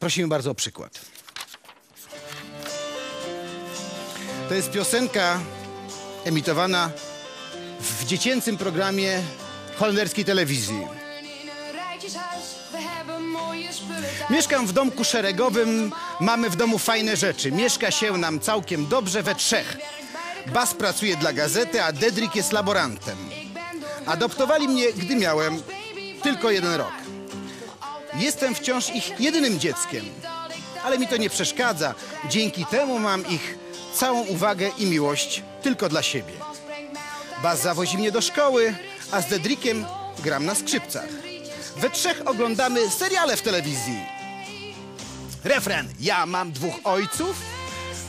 Prosimy bardzo o przykład. To jest piosenka emitowana w dziecięcym programie holenderskiej telewizji. Mieszkam w domku szeregowym, mamy w domu fajne rzeczy. Mieszka się nam całkiem dobrze we trzech. Bas pracuje dla gazety, a Dedrik jest laborantem. Adoptowali mnie, gdy miałem tylko jeden rok. Jestem wciąż ich jedynym dzieckiem, ale mi to nie przeszkadza. Dzięki temu mam ich całą uwagę i miłość tylko dla siebie. Bas zawozi mnie do szkoły, a z Dedrikiem gram na skrzypcach. We trzech oglądamy seriale w telewizji. Refren. Ja mam dwóch ojców,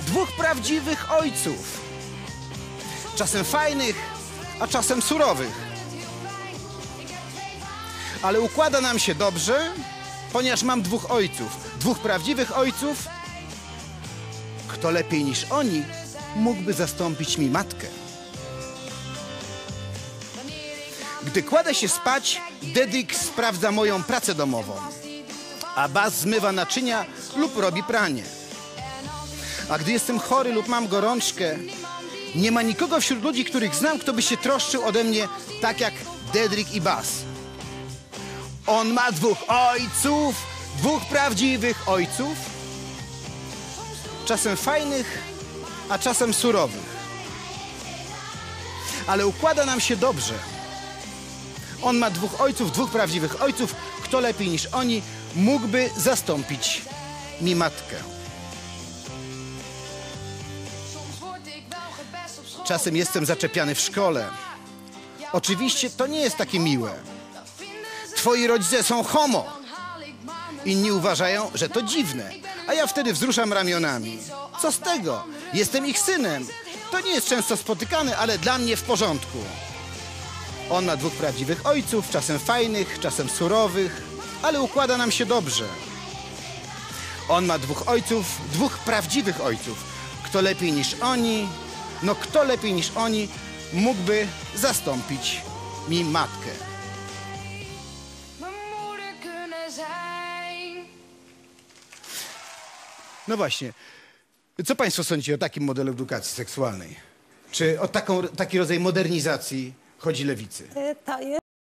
dwóch prawdziwych ojców. Czasem fajnych, a czasem surowych. Ale układa nam się dobrze, ponieważ mam dwóch ojców, dwóch prawdziwych ojców. Kto lepiej niż oni mógłby zastąpić mi matkę? Gdy kładę się spać, Dedyk sprawdza moją pracę domową, a Bas zmywa naczynia lub robi pranie. A gdy jestem chory lub mam gorączkę, nie ma nikogo wśród ludzi, których znam, kto by się troszczył ode mnie tak jak Dedrick i Bas. On ma dwóch ojców, dwóch prawdziwych ojców, czasem fajnych, a czasem surowych. Ale układa nam się dobrze. On ma dwóch ojców, dwóch prawdziwych ojców. Kto lepiej niż oni mógłby zastąpić mi matkę? Czasem jestem zaczepiany w szkole. Oczywiście to nie jest takie miłe. Twoi rodzice są homo. Inni uważają, że to dziwne. A ja wtedy wzruszam ramionami. Co z tego? Jestem ich synem. To nie jest często spotykane, ale dla mnie w porządku. On ma dwóch prawdziwych ojców, czasem fajnych, czasem surowych, ale układa nam się dobrze. On ma dwóch ojców, dwóch prawdziwych ojców. Kto lepiej niż oni, no kto lepiej niż oni mógłby zastąpić mi matkę. Zijn. No właśnie. Co Państwo sądzicie o takim modelu edukacji seksualnej? Czy o taką, taki rodzaj modernizacji chodzi lewicy? E, To jest